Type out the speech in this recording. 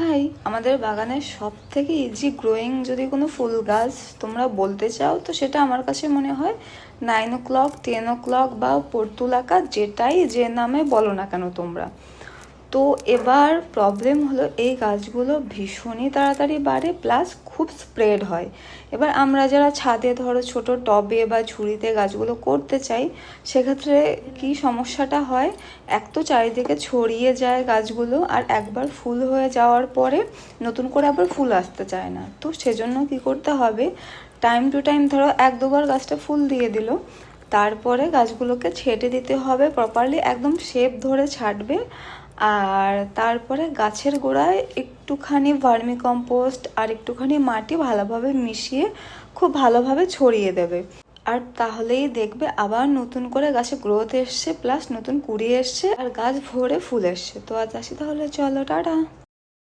High আমাদের বাগানের সব থেকে ইজি গ্রোয়িং যদি কোনো ফুল গাছ তোমরা বলতে চাও, তো সেটা আমার কাছে মনে হয় nine o'clock ten o'clock বা পর্তুলাকা যেটাই যে নামে বলো না কেন তোমরা। তো এবার প্রবলেম হলো এই গাছগুলো ভীষণই তাড়াতাড়ি বাড়ে প্লাস খুব স্প্রেড হয়। এবার আমরা যারা ছাদে ধরো ছোট টবে বা ঝুড়িতে গাছগুলো করতে চাই, সেক্ষেত্রে কি সমস্যাটা হয়? এক তো চারিদিকে ছড়িয়ে যায় গাছগুলো আর একবার ফুল হয়ে যাওয়ার পরে নতুন করে আবার ফুল আসতে চায় না। তো সেজন্য কি করতে হবে? টাইম টু টাইম ধরো এক দুবার গাছটা ফুল দিয়ে দিল, তারপরে গাছগুলোকে ছেটে দিতে হবে প্রপারলি একদম শেপ ধরে ছাড়বে। আর তারপরে গাছের গোড়ায় একটুখানি ভার্মি কম্পোস্ট আর একটুখানি মাটি ভালোভাবে মিশিয়ে খুব ভালোভাবে ছড়িয়ে দেবে। আর তাহলেই দেখবে আবার নতুন করে গাছে গ্রোথ এসছে প্লাস নতুন কুড়ি এসছে, আর গাছ ভরে ফুল এসছে। তো আজ আসি তাহলে, চলো, টাটা।